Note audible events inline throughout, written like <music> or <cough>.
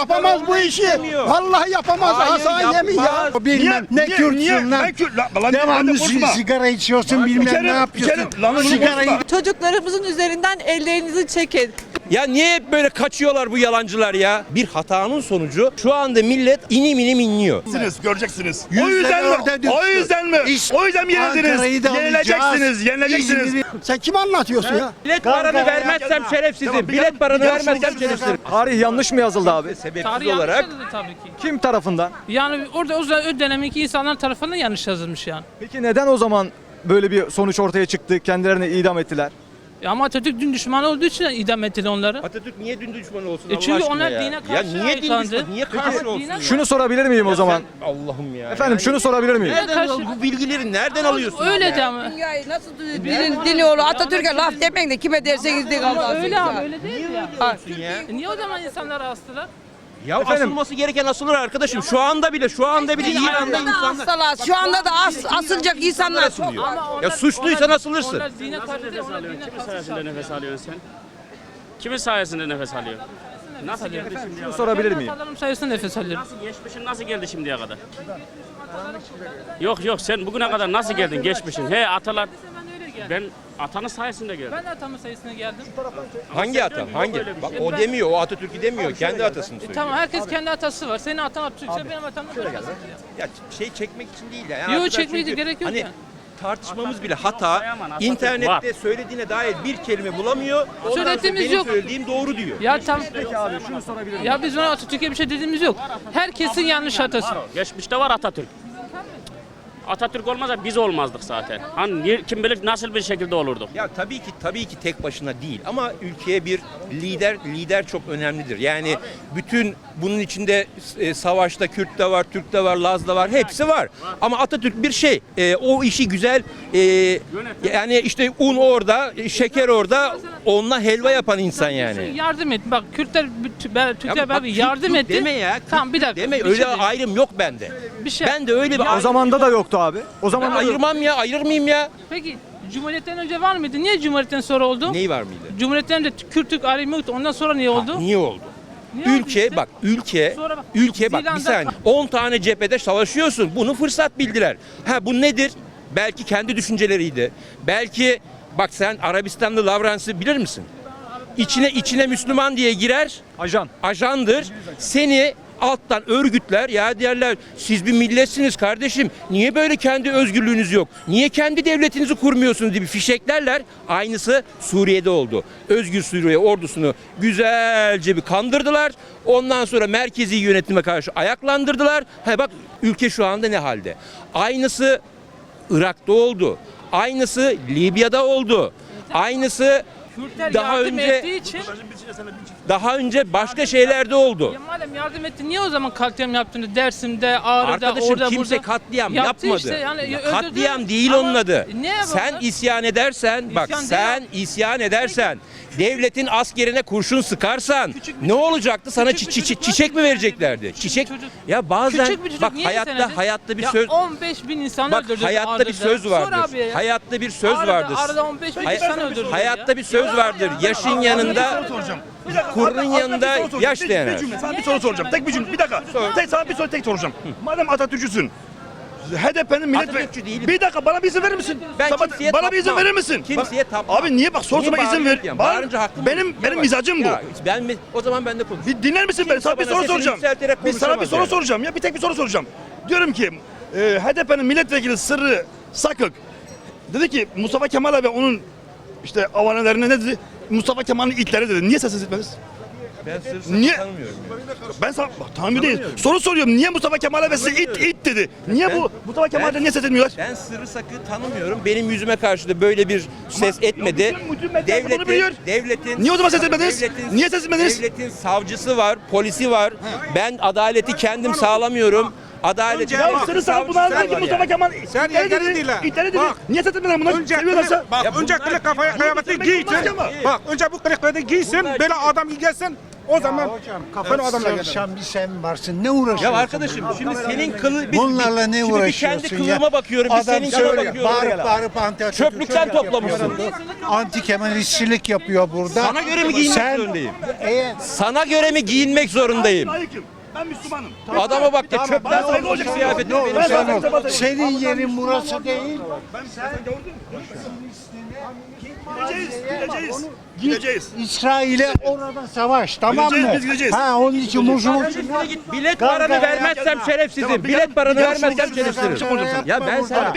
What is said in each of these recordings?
yapamaz bu işi. Vallahi yapamaz Hasan Yemin ya. Bilmem ne Kürtsün lan. Devamlı sigara içiyorsun bilmem ne yapıyorsun. konuşma. Çocuklarımızın üzerinden ellerinizi çekin. Ya niye hep böyle kaçıyorlar bu yalancılar ya? Bir hatanın sonucu şu anda millet inim inim inliyor. Göreceksiniz, göreceksiniz. O Yüzde yüzden mi? O yüzden mi? İş- o yüzden mi yenildiniz? Yenileceksiniz, yenileceksiniz. Sen kime anlatıyorsun ya? Bilet paranı vermezsem şerefsizim. Bilet paranı vermezsem şerefsizim. Tarih yanlış mı yazıldı abi? Sebepsiz olarak yazıldı tabii ki. Kim tarafından? Yani orada o, zaman- o dönemki insanlar tarafından yanlış yazılmış yani. Peki neden o zaman böyle bir sonuç ortaya çıktı? Kendilerini idam ettiler. Ya ama Atatürk din düşmanı olduğu için idam ettiler onları. Atatürk niye din düşmanı olsun E Allah çünkü aşkına onlar ya? dine Ya karşı niye din ayaklandı. düşmanı? Niye karşı Peki, olsun? dine- ya? Şunu sorabilir miyim o zaman? Sen- Allah'ım ya. Efendim Yani şunu sorabilir miyim? Nereden Karşı- al- bu bilgileri nereden alıyorsun? Öyle ya? de ama. Dünyayı nasıl dinin dini olur? Atatürk'e laf demeyin de kime derseniz deyin Ama öyle ama öyle değil ya. Diyorsun ya. E niye o zaman insanları astılar? Ya Efendim? asılması gereken asılır arkadaşım. Şu anda bile şu anda bile İran'da insanlar Hastalar. Şu anda da as, asılacak insanlar asılıyor. Ya suçluysan asılırsın. Onlar dine karşı onlar dine Kimin sayesinde nefes alıyorsun sen? Kimin sayesinde nefes alıyor? Nasıl geldi şimdiye kadar? sorabilir miyim? hatalarım sayesinde nefes alıyorum. Nasıl geçmişin nasıl geldi şimdiye kadar? Yok yok sen bugüne kadar nasıl geldin geçmişin? He atalar geldim. ben atanın sayesinde geldim. Ben de atamın sayesinde geldim. Hangi ata? Hangi? Bak o demiyor, o Atatürk'ü demiyor. Kendi atasını söylüyor. Tamam herkes kendi atası var. Senin atan Atatürk'se benim atam da başkası. Ya şey çekmek için değil ya. Yani Yo, arkadaşlar çekmeye de çünkü gerek yok Hani yani. tartışmamız bile hata. İnternette söylediğine dair bir kelime bulamıyor. Ondan sonra Söylediğimiz benim yok. söylediğim doğru diyor. Ya tam Ya biz ona Atatürk'e bir şey dediğimiz yok. Herkesin yanlış hatası. Geçmişte var Atatürk. Atatürk olmasa biz olmazdık zaten. Hani ni- kim bilir nasıl bir şekilde olurduk. Ya tabii ki tabii ki tek başına değil ama ülkeye bir lider lider çok önemlidir. Yani bütün bunun içinde e, savaşta Kürt de var, Türk de var, Laz da var, hepsi var. Ama Atatürk bir şey. e, o işi güzel e, yani işte un orada, şeker orada, onunla helva yapan insan yani. Yardım et. Bak Kürtler, ben, Ya Türkler bak, ben Kürt, yardım Kürt etti. Deme ya. Kürt, Tamam bir dakika. Deme bir öyle şey diyeyim. ayrım yok bende. Bir şey. Ben de öyle bir O zamanda da yoktu abi. O ben zaman yok. ayırmam ya, ayırır mıyım ya? Peki Cumhuriyet'ten önce var mıydı? Niye Cumhuriyet'ten sonra oldu? Neyi var mıydı? Cumhuriyet'ten önce Kürt, Türk ayrımı yoktu. Ondan sonra niye oldu? Niye oldu? Niye oldu Ülke işte? bak ülke Sonra bak, ülke bak bir Zilan'da- saniye 10 tane cephede savaşıyorsun. Bunu fırsat bildiler. Ha bu nedir? Belki kendi düşünceleriydi. Belki bak sen Arabistanlı Lavrans'ı bilir misin? İçine içine Müslüman diye girer. Ajan. Ajandır. Seni alttan örgütler ya derler siz bir milletsiniz kardeşim niye böyle kendi özgürlüğünüz yok? Niye kendi devletinizi kurmuyorsunuz? diye bir fişeklerler. Aynısı Suriye'de oldu. Özgür Suriye ordusunu güzelce bir kandırdılar. Ondan sonra merkezi yönetime karşı ayaklandırdılar. Ha bak ülke şu anda ne halde? Aynısı Irak'ta oldu. Aynısı Libya'da oldu. Aynısı Kürtler daha yardım önce ettiği için daha önce başka şeylerde oldu ya madem yardım etti niye o zaman katliam yaptınız Dersim'de, Ağrı'da, Arkadaşım orada, kimse burada? katliam Yaptı yapmadı. işte, yani Ya öldürdü. katliam değil Ama onun adı. ne yapalım? Sen isyan edersen, bak İsyan sen değil isyan edersen, devletin askerine kurşun sıkarsan Küçük bir- ne olacaktı? Sana çi- bir çi- çiçek mi vereceklerdi? Çiçek. bir. Ya bazen Küçük bir çocuk bak niye hayatta senedi? hayatta bir ya söz 15 bin insan Bak öldürdü hayatta bir söz Sor vardır. abi ya. Hayatta bir söz Ağrı'da- vardır. Ağrı'da 15 bin Hay- insan öldürdü. Hayatta bir söz vardır. Yaşın yanında kurunun yanında yaş dayanar. Sana bir soru soracağım. Tek bir cümle. Bir dakika. Tek sana bir soru tek soracağım. Madem Atatürkçüsün. HDP'nin Atatürkçü değilim. Bir dakika bana bir izin verir misin? Ben Sabah- kimseye bana bir izin tapmam. verir misin? Kimseye Bak, tapmam. Abi niye bak sorsuma Niye izin ver. bağırıyorsun ya? Bağır- Bağırınca haklım. Benim Ya benim bak, mizacım bu. ya Ben mi? O zaman ben de konuşayım. Bir dinler misin beni? Sana bir bana soru sesini soracağım. yükselterek Bir sana bir konuşamaz soru yani. soracağım ya. Bir tek bir soru soracağım. Diyorum ki e, HDP'nin milletvekili Sırrı Sakık dedi ki Mustafa Kemal ve onun işte avanelerine ne dedi? Mustafa Kemal'in itleri dedi. Niye sessiz etmediniz? Ben sırf Niye? tanımıyorum. Ben sana bak, tahammül değil. Soru soruyorum. Niye Mustafa Kemal'e ve size it it dedi? Niye bu Mustafa Kemal'de niye ses etmiyorlar? Ben Sırrı Sak'ı tanımıyorum. Benim yüzüme karşı da böyle bir ses etmedi. bütün- bütün medya bunu biliyor. devletin Niye o zaman ses etmediniz? devletin- Niye ses etmediniz? Devletin savcısı var, polisi var. Ben adaleti kendim sağlamıyorum. Adaleti Ya Sırrı Sakık bunu anlar ki Mustafa Kemal Sen itleri yerini dedi. dinle. İtleri dedi. Bak. Niye ses etmediler bunlar? Önce Seviyorlarsa. bak Ya önce bunlar- kılık kafaya kıyafeti söylemek giysin. olmaz ki ama. Bak önce bu kılıkları giysin. Bunlar- Böyle adam gelsin. O zaman kafanı adamla gel. Çalışan bir sen varsın. Ne uğraşıyorsun? Ya arkadaşım şimdi senin kılı... bir- Bunlarla ne şimdi bir uğraşıyorsun kendi ya? kılığıma bakıyorum, bir senin kılığına söylüyor. bakıyorum. Bağırıp bağırıp anti Çöplükten şöyle toplamışsın. yapıyor. Anti Kemalistçilik yapıyor burada. Sana göre mi giyinmek Sen- zorundayım? Eğer Sana göre mi giyinmek zorundayım? Layıkım. Ben Müslümanım. Adama bak ya çöpten ben saygı kıyafetini ne benim sen ol. Senin yerin burası değil. Gideceğiz, gideceğiz. Gideceğiz. İsrail'e orada savaş tamam Gideceğiz, mı? biz gideceğiz. Ha onun için Muzul Bilet paranı vermezsem şerefsizim. Tamam, Bilet paranı vermezsem şerefsizim. Ya ben sana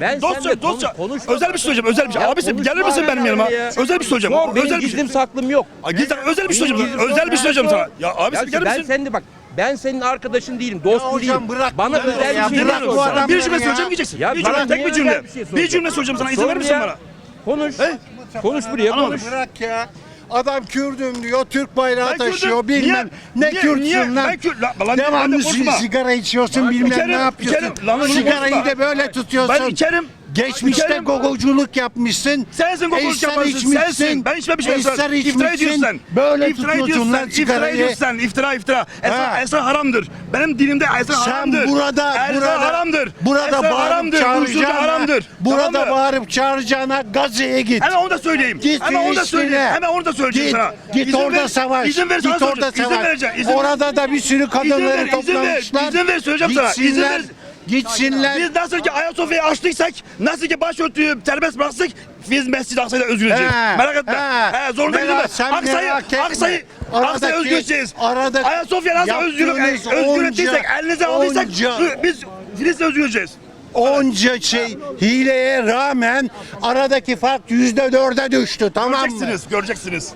ben dostça, seninle dostça. konuş, Özel bir şey söyleyeceğim, özel bir şey. Ya Abi sen konuşma gelir misin benim yanıma? ya. Özel bir şey söyleyeceğim. Özel bir şey. gizlim saklım yok. Ay, gizli- özel bir şey söyleyeceğim. gizlim Özel bir şey söyleyeceğim sana. Ya abi sen Ya gelir ben misin? senin bak ben senin arkadaşın değilim, dostun hocam değilim. bırak Bana bunları özel ya, bir şey bırak Bir cümle söyleyeceğim gideceksin. Ya bir cümle, tek bir cümle. bir şey cümle soracağım sana. İzin verir misin bana? Konuş. He? Konuş buraya konuş. Bırak ya. Adam Kürdüm diyor, Türk bayrağı Ben taşıyor bilmem. Niye? Ne Niye? Kürtsün Niye? lan? Ben Kürt- lan- lan- Devamlı sigara içiyorsun bilmem İçerim, ne yapıyorsun. içerim. Lan Sigarayı da böyle tutuyorsun. Ben içerim. Geçmişte İçerim. gogoculuk yapmışsın. Sensin gogoculuk Eser yapansın, içmişsin. sensin. Ben içmemişim. Eser İftira içmişsin. ediyorsun sen. Böyle İftira tutuyorsun ediyorsun lan sen. İftira sigarayı. ediyorsun sen. İftira iftira. Esra, Ha. esra haramdır. Benim dinimde esra Sen haramdır. burada, esra burada, haramdır. burada esra bağırıp haramdır. Uyuşturucu çağıracağına, haramdır. burada Tamam mı? bağırıp çağıracağına Gazze'ye git. Hemen onu da söyleyeyim. Git Hemen onu da Filistin'e. söyleyeyim. Hemen onu da söyleyeceğim Git, sana. git İzin orada ver- savaş. İzin ver sana git orada söyleyeceğim. İzin savaş. vereceğim. İzin Orada da bir sürü kadınları İzin ver, izin ver. toplamışlar. İzin ver, söyleyeceğim sana. İzin ver. Gitsinler. Biz nasıl ki Ayasofya'yı açtıysak, nasıl ki başörtüyü serbest bıraktık, biz Mescid-i Aksa'yı da özgür edeceğiz. He, Merak etme. he. He, zorunda Merak- sen Aksa'yı. Aksa'yı, Aksa'yı özgür edeceğiz. aradaki Ayasofya nasıl özgürlük, özgür ettiysek, elinize aldıysak, biz Filistin'i özgür edeceğiz. Onca şey hileye rağmen aradaki fark yüzde dörde düştü tamam mı? Göreceksiniz, göreceksiniz.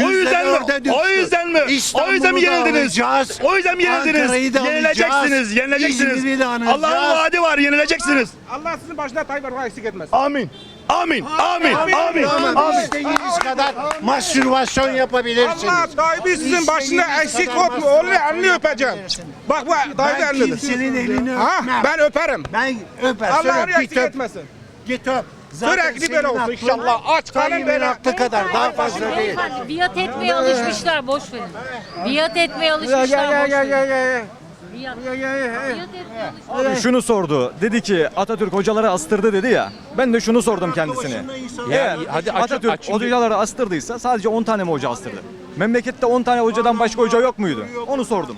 O yüzden mi? O yüzden mi? o yüzden mi yenildiniz? alacağız. O yüzden mi yenildiniz? Yenileceksiniz, yenileceksiniz. Allah'ın vaadi var, yenileceksiniz. Allah sizin başına Tayyip Erdoğan eksik etmez. Amin. Amin. Amin. Amin. Amin. istediğiniz kadar mastürbasyon yapabilirsiniz. Allah Tayyip'i sizin başında eksik etme. Onu elini öpeceğim. Bak bu Tayyip Ben elinidir. kimsenin elini Ha, öpmem. ben öperim. Ben öper. Allah eksik etmesin. Git öp. Sürekli senin böyle olsun aklın inşallah. Aç karnın Tayyip'in böyle. aklı kadar daha fazla değil. Beyefendi biat etmeye alışmışlar boş verin. Biat etmeye alışmışlar boş verin. Biat, biat etmeye alışmışlar. Abi şunu sordu. Dedi ki Atatürk hocaları astırdı dedi ya. Ben de şunu sordum kendisine. Eğer hadi aç- Atatürk aç hocaları astırdıysa sadece 10 tane mi hoca astırdı? Memlekette 10 tane hocadan başka hoca yok muydu? Onu sordum.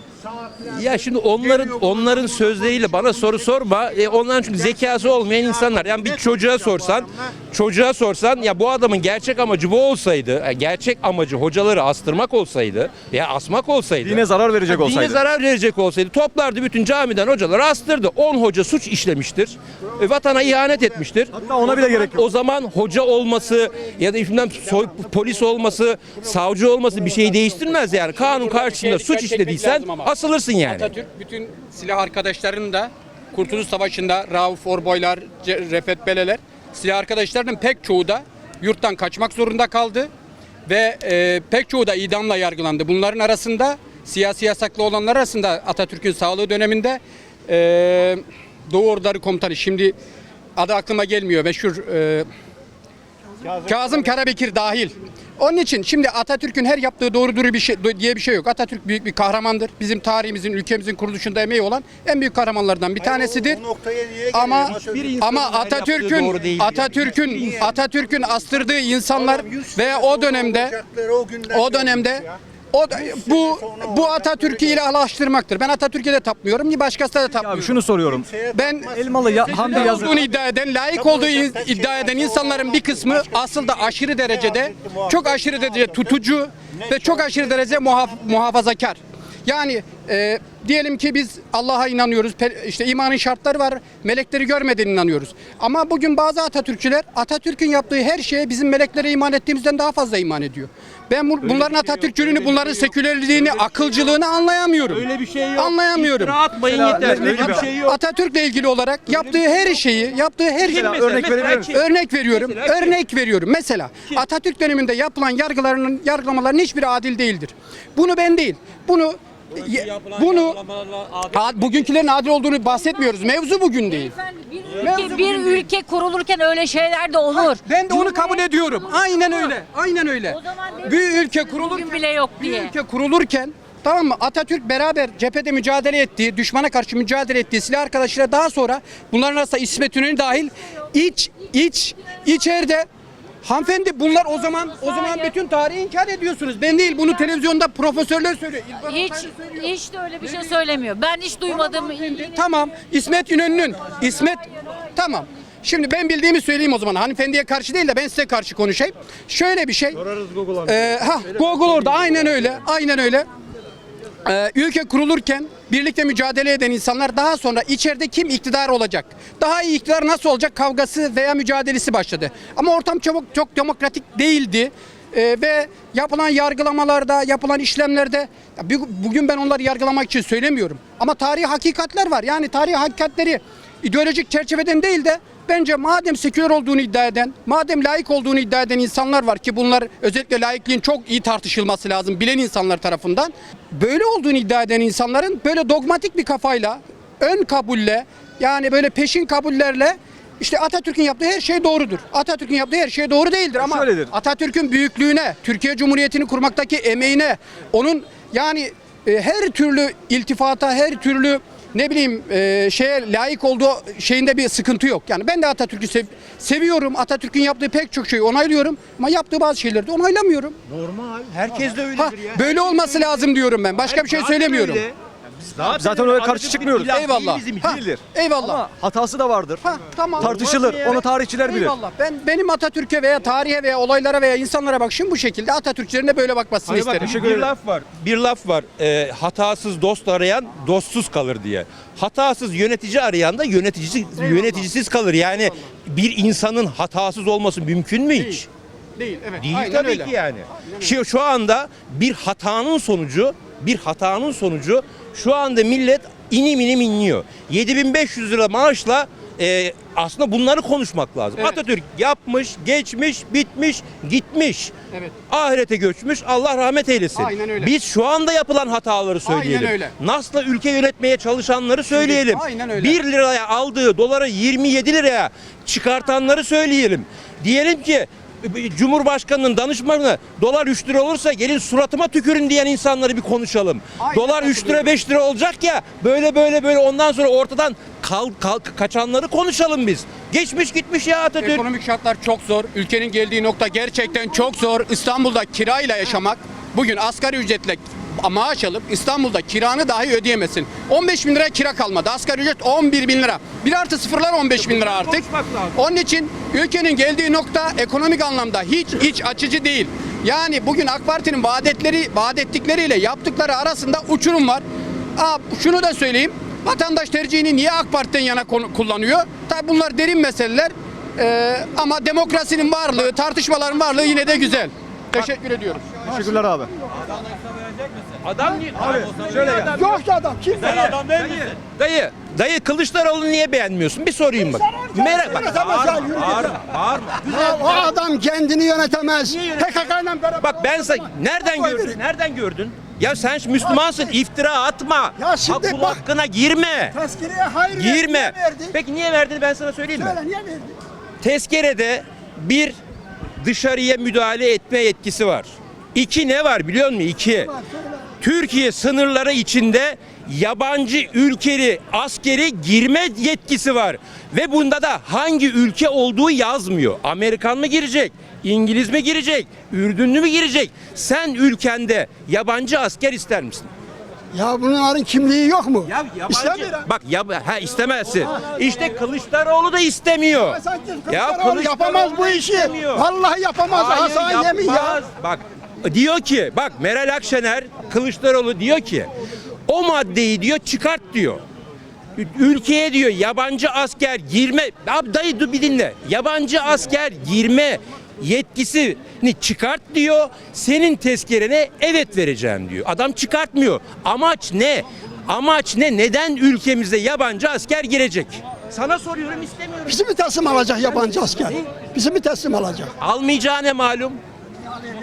Ya şimdi onların onların sözleriyle bana soru sorma. E, onların çünkü zekası olmayan insanlar. Yani bir çocuğa sorsan, çocuğa sorsan ya bu adamın gerçek amacı bu olsaydı, e, gerçek amacı hocaları astırmak olsaydı ya asmak olsaydı. Dine zarar verecek Dine olsaydı. zarar verecek olsaydı toplardı bütün camiden hocaları astırdı. 10 hoca suç işlemiştir. E, vatana ihanet etmiştir. Hatta ona bile gerek yok. O zaman hoca olması ya da soy, polis olması, savcı olması bir şey değiştirmez yani. Kanun karşısında suç işlediysen asılırsın yani. Atatürk bütün silah arkadaşlarının da Kurtuluş Savaşı'nda Rauf Orboylar, Refet Beleler silah arkadaşlarının pek çoğu da yurttan kaçmak zorunda kaldı ve e, pek çoğu da idamla yargılandı. Bunların arasında siyasi yasaklı olanlar arasında Atatürk'ün sağlığı döneminde e, Doğu Orduları Komutanı şimdi adı aklıma gelmiyor meşhur e, Kazım Karabekir dahil. Onun için şimdi Atatürk'ün her yaptığı doğrudur bir şey diye bir şey yok. Atatürk büyük bir kahramandır. Bizim tarihimizin, ülkemizin kuruluşunda emeği olan en büyük kahramanlardan bir tanesidir. Bu noktaya niye Ama ama Atatürk'ün. Atatürk'ün Atatürk'ün astırdığı insanlar ve o dönemde o o dönemde o da- bu bu Atatürk'ü ilahlaştırmaktır. Ben Atatürk'e de tapmıyorum, ni başkasına da Abi tapmıyorum. şunu soruyorum. Ben Elmalı ya, Hamdi olduğunu iddia eden, layık olduğu in- iddia eden insanların bir kısmı aslında aşırı derecede, çok aşırı derece tutucu ve çok aşırı derece muhaf- muhafazakar. Yani e, diyelim ki biz Allah'a inanıyoruz, işte imanın şartları var, melekleri görmeden inanıyoruz. Ama bugün bazı Atatürkçüler Atatürk'ün yaptığı her şeye bizim meleklere iman ettiğimizden daha fazla iman ediyor. Ben bu- bunların Atatürkçülüğünü, bunların sekülerliğini, akılcılığını anlayamıyorum. Öyle bir şey yok. Anlayamıyorum. İftira atmayın yeter. Öyle bir şey yok. Atatürk'le ilgili olarak yaptığı her şeyi, yaptığı her şeyi Mesela örnek verebilir misin? Örnek veriyorum. Mesela kim? örnek veriyorum. Mesela Atatürk döneminde yapılan yargıların yargılamaların hiçbiri adil değildir. Bunu ben değil. Bunu Ye- bunu Ad- bugünkülerin adil olduğunu bahsetmiyoruz. Mevzu bugün değil. Bir ülke, bir ülke kurulurken öyle şeyler de olur. Ben de onu kabul ediyorum. Aynen öyle. Aynen öyle. O zaman Bir ülke kurulurken bile yok bir diye. ülke kurulurken tamam mı? Atatürk beraber cephede mücadele ettiği, düşmana karşı mücadele ettiği silah arkadaşıyla daha sonra bunların arasında İsmet İnönü dahil iç iç içeride Hanımefendi bunlar o zaman o zaman bütün tarihi inkar ediyorsunuz. Ben değil bunu televizyonda profesörler söylüyor. İlber Hiç Ortaylı söylüyor. hiç de öyle bir şey söylemiyor. Ben hiç duymadım. Tamam. İsmet İnönü'nün İsmet tamam. Şimdi ben bildiğimi söyleyeyim o zaman. Hanımefendiye karşı değil de ben size karşı konuşayım. Şöyle bir şey. Sorarız Google'a. Ee, ha, Google orada aynen öyle. Aynen öyle. Ee, ülke kurulurken birlikte mücadele eden insanlar daha sonra içeride kim iktidar olacak? Daha iyi iktidar nasıl olacak kavgası veya mücadelesi başladı. Ama ortam çok çok demokratik değildi. Ee, ve yapılan yargılamalarda, yapılan işlemlerde ya bu- bugün ben onları yargılamak için söylemiyorum. Ama tarihi hakikatler var. Yani tarihi hakikatleri ideolojik çerçeveden değil de bence madem seküler olduğunu iddia eden, madem layık olduğunu iddia eden insanlar var ki bunlar özellikle laikliğin çok iyi tartışılması lazım bilen insanlar tarafından. Böyle olduğunu iddia eden insanların böyle dogmatik bir kafayla, ön kabulle yani böyle peşin kabullerle işte Atatürk'ün yaptığı her şey doğrudur. Atatürk'ün yaptığı her şey doğru değildir ama Şöyledir. Atatürk'ün büyüklüğüne, Türkiye Cumhuriyeti'ni kurmaktaki emeğine, onun yani e, her türlü iltifata, her türlü ne bileyim e, şeye layık olduğu şeyinde bir sıkıntı yok. Yani ben de Atatürk'ü sev- seviyorum. Atatürk'ün yaptığı pek çok şeyi onaylıyorum ama yaptığı bazı şeyleri de onaylamıyorum. Normal. Herkes de öyledir Ha, böyle olması lazım diyorum ben. Başka bir şey söylemiyorum. Zaten öyle karşı çıkmıyoruz. Eyvallah. Ha, Değildir. eyvallah. Ama hatası da vardır. Ha, tamam. Tartışılır. Onu tarihçiler bilir. Eyvallah. Ben benim Atatürk'e veya tarihe veya olaylara veya insanlara bakışım bu şekilde. Atatürkçülerin de böyle bakmasını Hayır bak, isterim. bir laf var. Bir laf var. Ee, hatasız dost arayan dostsuz kalır diye. Hatasız yönetici arayan da yöneticisi yöneticisiz kalır. Yani bir insanın hatasız olması mümkün mü hiç? Değil, evet. Değil Aynen tabii öyle. ki yani. Şu, şu anda bir hatanın sonucu, bir hatanın sonucu şu anda millet inim inim inliyor. 7500 lira maaşla e, aslında bunları konuşmak lazım. Evet. Atatürk yapmış, geçmiş, bitmiş, gitmiş. Evet. Ahirete göçmüş. Allah rahmet eylesin. Aynen öyle. Biz şu anda yapılan hataları söyleyelim. Aynen öyle. Nas'la ülke yönetmeye çalışanları söyleyelim. aynen öyle. 1 liraya aldığı doları 27 liraya çıkartanları söyleyelim. Diyelim ki Cumhurbaşkanının danışmanı dolar 3 lira olursa gelin suratıma tükürün diyen insanları bir konuşalım. Aynen dolar 3 lira 5 lira olacak ya böyle böyle böyle ondan sonra ortadan kal, kal- kaçanları konuşalım biz. Geçmiş gitmiş ya Atatürk. Ekonomik şartlar çok zor. Ülkenin geldiği nokta gerçekten çok zor. İstanbul'da kirayla yaşamak, bugün asgari ücretle maaş alıp İstanbul'da kiranı dahi ödeyemezsin. 15 bin lira kira kalmadı. Asgari ücret 11 bin lira. Bir artı sıfırlar 15 bin lira artık. Onun için ülkenin geldiği nokta ekonomik anlamda hiç iç açıcı değil. Yani bugün AK Parti'nin vaat ettikleriyle yaptıkları arasında uçurum var. Aa, şunu da söyleyeyim. Vatandaş tercihini niye AK Parti'den yana kullanıyor? Tabi bunlar derin meseleler. Ee, ama demokrasinin varlığı, tartışmaların varlığı yine de güzel. Teşekkür ediyorum. Teşekkürler abi. Adam niye? Abi şöyle ya. Yok ki adam. Kim? Dayı, dayı Kılıçdaroğlu'nu niye beğenmiyorsun? Bir sorayım bak. Merak bak. Bağırma, git bağırma. Ya, o adam kendini yönetemez. PKK'yla beraber. Bak ben sana nereden gördün? Nereden gördün? Ya sen Müslümansın, iftira atma. Ya şimdi Kul bak- hakkına girme. Tezkireye hayır Girme. verdi? Peki niye verdiğini ben sana söyleyeyim mi? Söyle niye verdi? Tezkerede bir dışarıya müdahale etme yetkisi var. İki ne var biliyor musun? İki. Türkiye sınırları içinde yabancı ülkeli askeri girme yetkisi var. Ve bunda da hangi ülke olduğu yazmıyor. Amerikan mı girecek? İngiliz mi girecek? Ürdünlü mü girecek? Sen ülkende yabancı asker ister misin? Ya bunların kimliği yok mu? Ya yabancı, İstemiyor bak ya ha istemezsin. İşte Kılıçdaroğlu da istemiyor. Ya Kılıçdaroğlu yapamaz bu işi. istemiyor. Vallahi yapamaz. Hayır, Hasan yemin ya. Bak diyor ki bak Meral Akşener Kılıçdaroğlu diyor ki o maddeyi diyor çıkart diyor. Ülkeye diyor yabancı asker girme Abi dayı dur bir dinle. Yabancı asker girme yetkisini çıkart diyor. Senin tezkerene evet vereceğim diyor. Adam çıkartmıyor. Amaç ne? Amaç ne? Neden ülkemize yabancı asker girecek? Sana soruyorum istemiyorum. Bizi mi teslim alacak yabancı asker? Bizi mi teslim alacak? Almayacağı ne malum?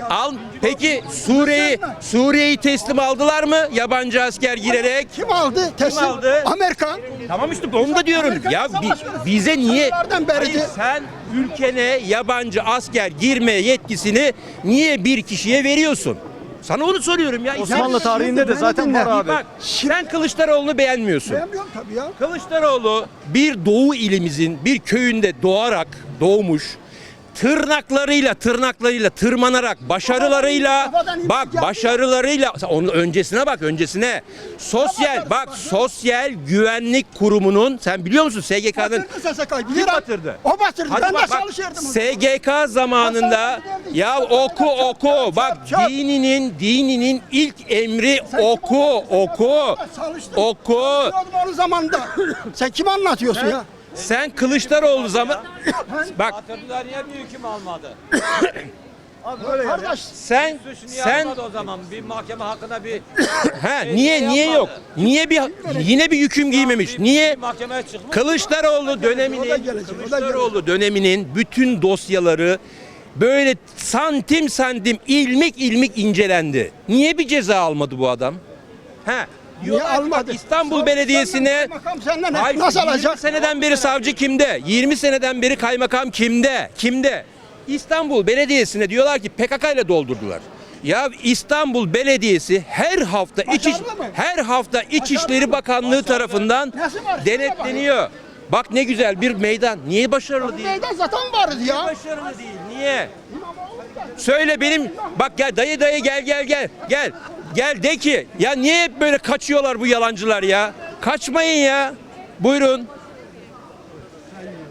Al. Peki Suriye'yi Suriye'yi teslim aldılar mı yabancı asker girerek? Kim aldı? Teslim. aldı? Amerika. Tamam işte onu da diyorum. Amerika Ya bi- bize niye beri Hayır, de- sen ülkene yabancı asker girme yetkisini niye bir kişiye veriyorsun? Sana onu soruyorum ya. Osmanlı Sen- tarihinde de zaten var abi. Bak sen Kılıçdaroğlu'nu beğenmiyorsun. Beğenmiyorum tabii ya. Kılıçdaroğlu bir doğu ilimizin bir köyünde doğarak doğmuş. Tırnaklarıyla tırnaklarıyla tırmanarak başarılarıyla bak başarılarıyla onun öncesine bak öncesine. Sosyal bak sosyal güvenlik kurumunun sen biliyor musun SGK'nın kim batırdı? O batırdı. Hadi ben bak, de çalışırdım. SGK zamanında ya oku oku. bak dininin dininin ilk emri oku oku. Oku. Sen kim anlatıyorsun ya? Sen Kılıçdaroğlu zaman bak niye bir hüküm almadı? <coughs> Kardeş sen sen o zaman bir mahkeme hakkında bir <coughs> ha niye niye yok? Niye bir yine bir hüküm giymemiş? Niye? mahkemeye çıkmış. Kılıçdaroğlu O da döneminin gelecek, o da Kılıçdaroğlu döneminin bütün dosyaları böyle santim santim ilmik ilmik incelendi. Niye bir ceza almadı bu adam? Ha niye diyorlar ki bak almadı? İstanbul Belediyesi'ne Makam senden Hayır, nasıl 20 alacak? seneden beri savcı kimde? 20 seneden beri kaymakam kimde? Kimde? İstanbul Belediyesi'ne diyorlar ki PKK ile doldurdular. Ya İstanbul Belediyesi her hafta iç Başarılı mı? her hafta İçişleri Bakanlığı tarafından Nasıl var? denetleniyor. Bak ne güzel bir meydan. Niye başarılı değil? Neyden zaten varız ya. Başarılı değil. Niye? Söyle benim bak gel dayı dayı gel gel gel gel. Gel de ki ya niye hep böyle kaçıyorlar bu yalancılar ya? Kaçmayın ya. Buyurun.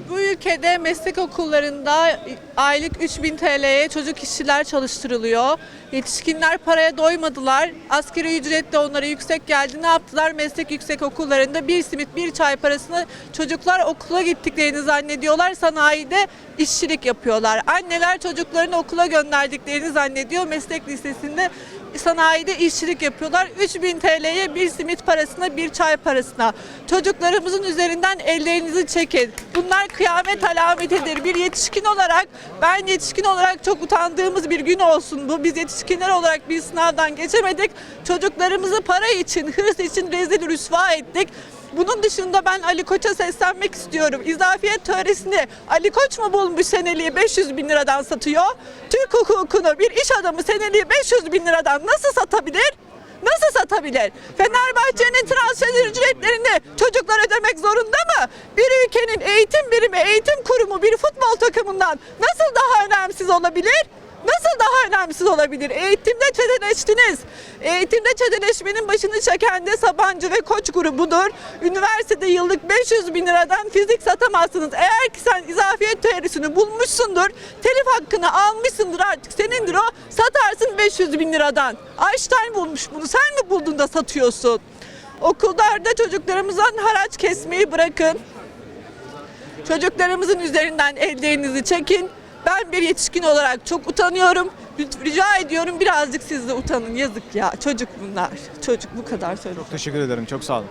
Bu ülkede meslek okullarında aylık 3000 TL'ye çocuk işçiler çalıştırılıyor. Yetişkinler paraya doymadılar. Asgari ücret de onlara yüksek geldi. Ne yaptılar? Meslek yüksek okullarında bir simit bir çay parasını çocuklar okula gittiklerini zannediyorlar. Sanayide işçilik yapıyorlar. Anneler çocuklarını okula gönderdiklerini zannediyor. Meslek lisesinde sanayide işçilik yapıyorlar. 3000 TL'ye bir simit parasına bir çay parasına. Çocuklarımızın üzerinden ellerinizi çekin. Bunlar kıyamet alametidir. Bir yetişkin olarak ben yetişkin olarak çok utandığımız bir gün olsun bu. Biz yetişkinler olarak bir sınavdan geçemedik. Çocuklarımızı para için, hırs için rezil rüsva ettik. Bunun dışında ben Ali Koç'a seslenmek istiyorum. İzafiyet teorisini Ali Koç mu bulmuş seneliği 500 bin liradan satıyor? Türk hukukunu bir iş adamı seneliği 500 bin liradan nasıl satabilir? Nasıl satabilir? Fenerbahçe'nin transfer ücretlerini çocuklar ödemek zorunda mı? Bir ülkenin eğitim birimi, eğitim kurumu bir futbol takımından nasıl daha önemsiz olabilir? Nasıl daha önemsiz olabilir? Eğitimde çeteleştiniz. Eğitimde çeteleşmenin başını çeken de Sabancı ve Koç grubudur. Üniversitede yıllık 500 bin liradan fizik satamazsınız. Eğer ki sen izafiyet teorisini bulmuşsundur, telif hakkını almışsındır artık senindir o, satarsın 500 bin liradan. Einstein bulmuş bunu, sen mi buldun da satıyorsun? Okullarda çocuklarımızdan haraç kesmeyi bırakın. Çocuklarımızın üzerinden ellerinizi çekin. Ben bir yetişkin olarak çok utanıyorum. Rica ediyorum birazcık siz de utanın. Yazık ya. Çocuk bunlar. Çocuk bu kadar söylüyorum. Teşekkür ederim çok sağ olun.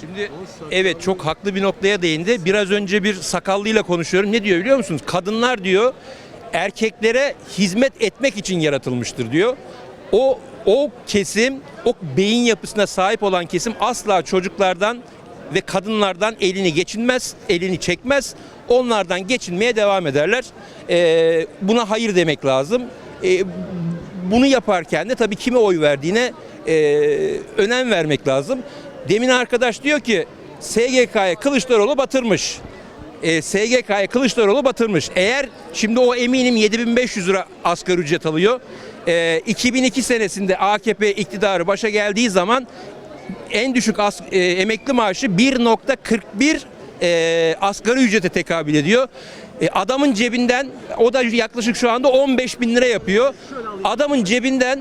Şimdi evet çok haklı bir noktaya değindi. Biraz önce bir sakallıyla konuşuyorum. Ne diyor biliyor musunuz? Kadınlar diyor erkeklere hizmet etmek için yaratılmıştır diyor. O o kesim, o beyin yapısına sahip olan kesim asla çocuklardan ve kadınlardan elini geçinmez, elini çekmez. Onlardan geçinmeye devam ederler. Ee, buna hayır demek lazım. Ee, bunu yaparken de tabii kime oy verdiğine e, önem vermek lazım. Demin arkadaş diyor ki SGK'ya Kılıçdaroğlu batırmış. E, SGK'ya Kılıçdaroğlu batırmış. Eğer şimdi o eminim 7500 lira asgari ücret alıyor. E, 2002 senesinde AKP iktidarı başa geldiği zaman en düşük as- e, emekli maaşı 1.41 e, asgari ücrete tekabül ediyor. E, adamın cebinden o da yaklaşık şu anda 15 bin lira yapıyor. Adamın cebinden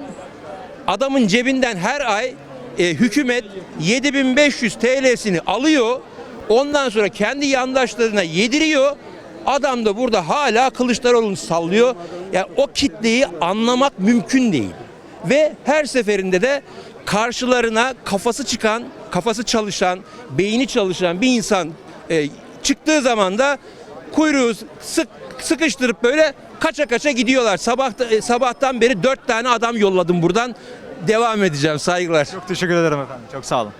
adamın cebinden her ay e, hükümet 7500 TL'sini alıyor. Ondan sonra kendi yandaşlarına yediriyor. Adam da burada hala Kılıçdaroğlu'nu sallıyor. Yani o kitleyi anlamak mümkün değil. Ve her seferinde de karşılarına kafası çıkan, kafası çalışan, beyni çalışan bir insan e, çıktığı zaman da kuyruğu sık sıkıştırıp böyle kaça kaça gidiyorlar. Sabah e, sabahtan beri dört tane adam yolladım buradan. Devam edeceğim. Saygılar. Çok teşekkür ederim efendim. Çok sağ olun.